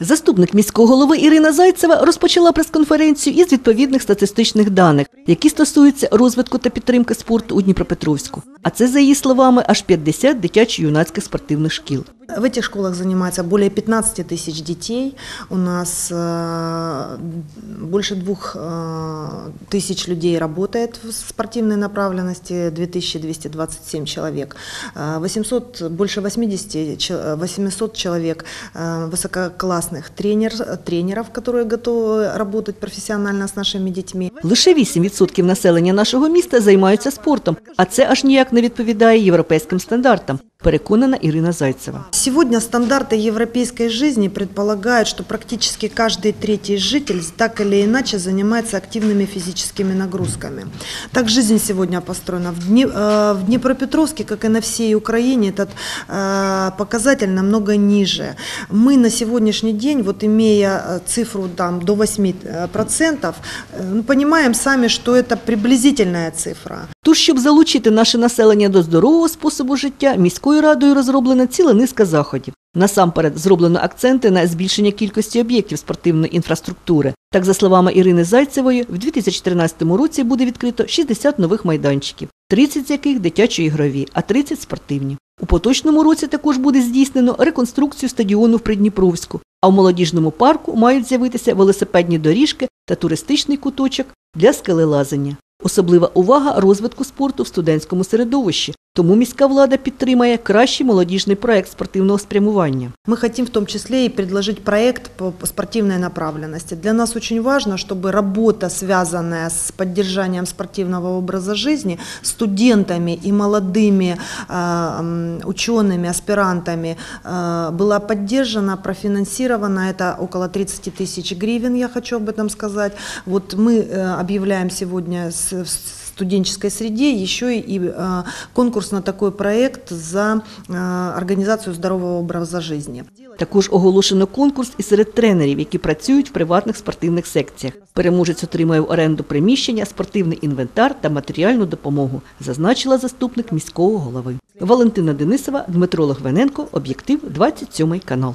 Заступник міського голови Ірина Зайцева розпочала прес-конференцію із відповідних статистичних даних, які стосуються розвитку та підтримки спорту у Дніпропетровську. А це, за її словами, аж 50 дитячо-юнацьких спортивних шкіл. В этих школах занимается более 15 тысяч детей. У нас э, больше двух э, тысяч людей работает в спортивной направленности, 2227 человек. Э, 800, больше 80, че- 800 человек э, высококлассных тренер, тренеров, которые готовы работать профессионально с нашими детьми. Лише 8% населення нашого міста займаються спортом, а це аж ніяк не відповідає європейським стандартам, Переконана Ірина Зайцева. Сегодня стандарты европейской жизни предполагают, что практически каждый третий житель так или иначе занимается активными физическими нагрузками. Так жизнь сегодня построена. В, э, Днепропетровске, как и на всей Украине, этот э, показатель намного ниже. Мы на сегодняшний день, вот имея э, цифру там, до 8%, э, процентов, э, ну, понимаем сами, что это приблизительная цифра. Тож, щоб залучити наше населення до здорового способу життя, міською радою розроблена ціла низка заходів. Насамперед зроблено акценти на збільшення кількості об'єктів спортивної інфраструктури. Так, за словами Ірини Зайцевої, в 2014 році буде відкрито 60 нових майданчиків, 30 з яких дитячо-ігрові, а 30 спортивні. У поточному році також буде здійснено реконструкцію стадіону в Придніпровську, а в молодіжному парку мають з'явитися велосипедні доріжки та туристичний куточок для скелелазання. Особлива увага розвитку спорту в студентському середовищі, тому міська влада підтримає кращий молодіжний проект спортивного спрямування. Мы хотим в том числе и предложить проект по по спортивной направленности. Для нас очень важно, чтобы работа, связанная с поддержанием спортивного образа жизни, студентами и молодыми э, м, учеными, аспирантами э, была поддержана, профинансирована. Это около 30 тысяч гривен, я хочу об этом сказать. Вот мы э, объявляем сегодня с- в студенческой среде еще и э, конкурс на такой проект за організацію здорового образа жизни. Також оголошено конкурс і серед тренерів, які працюють в приватних спортивних секціях. Переможець отримає в оренду приміщення, спортивний інвентар та матеріальну допомогу, зазначила заступник міського голови. Валентина Денисова, Дмитро Логвиненко, об'єктив 27 канал.